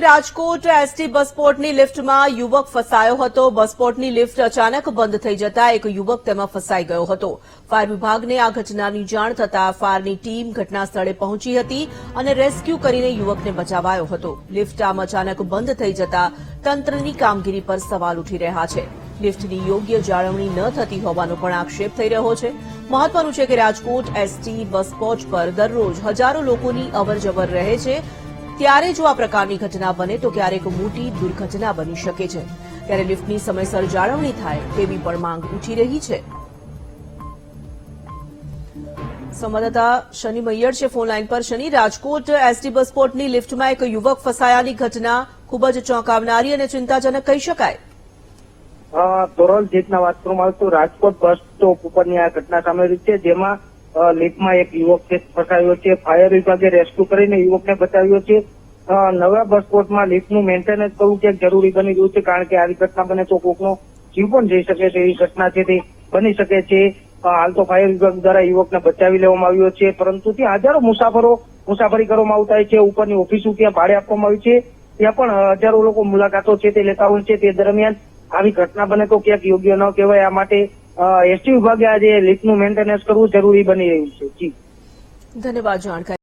Rajkot ST બસપોર્ટની લિફ્ટમાં યુવક ફસાયો હતો. બસપોર્ટની lift અચાનક બંધ થઈ જતા એક યુવક તેમાં ફસાઈ ગયો હતો. ફાયર વિભાગને આ ઘટનાની જાણ થતાં ફાયરની ટીમ ઘટનાસ્થળે પહોંચી હતી અને રેસ્ક્યુ કરીને યુવકને બચાવાયો હતો. લિફ્ટ આમ અચાનક બંધ થઈ જતા તંત્રની કામગીરી પર સવાલ ઉઠી રહ્યા છે. લિફ્ટની યોગ્ય જાળવણી ન થતી હોવાનો પણ આક્ષેપ થઈ રહ્યો છે. મહત્વનું છે કે રાજકોટ એસટી બસપોચ પર દરરોજ હજારો લોકોની અવરજવર રહે છે ત્યારે જો આ પ્રકારની ઘટના બને તો ક્યારેક મોટી દુર્ઘટના બની શકે છે. ત્યારે લિફ્ટની સમયસર જાળવણી થાય તેવી પણ માંગ ઉઠી રહી છે. સંવાદદાતા શનિ મૈયર છે ફોન લાઇન પર. શનિ, રાજકોટ એસટી બસપોર્ટની લિફ્ટમાં એક યુવક ફસાયાની ઘટના ખૂબ જ ચોંકાવનારી અને ચિંતાજનક કહી શકાય. ધોરણ જીતના વાત કરવામાં આવે તો રાજકોટ બસ સ્ટોપ ઉપરની આ ઘટના સામે રહી છે, જેમાં અ, એક યુવક ફસાયો છે. ફાયર વિભાગે રેસ્ક્યુ કરીને યુવકને બચાવ્યો છે. નવા બસ સ્ટોપમાં લિફ્ટનું મેન્ટેનન્સ કરવું ક્યાંક જરૂરી બની ગયું છે કારણ કે આવી ઘટના બને તો કોકનો જીવ પણ જઈ શકે છે. એવી ઘટના છે તે બની શકે છે. હાલ તો ફાયર વિભાગ દ્વારા યુવકને બચાવી લેવામાં આવ્યો છે પરંતુ ત્યાં હજારો મુસાફરો મુસાફરી કરવામાં આવતા છે. ઉપરની ઓફિસો ત્યાં ભાડે આપવામાં આવી છે. ત્યાં પણ હજારો લોકો મુલાકાતો છે તે લેતા હોય છે. તે દરમિયાન આવી ઘટના બને તો ક્યાંક યોગ્ય ન કહેવાય. આ માટે એસટી વિભાગે આજે લિફ્ટનું મેન્ટેનન્સ કરવું જરૂરી બની રહ્યું છે. જી. ધન્યવાદ જાણકારી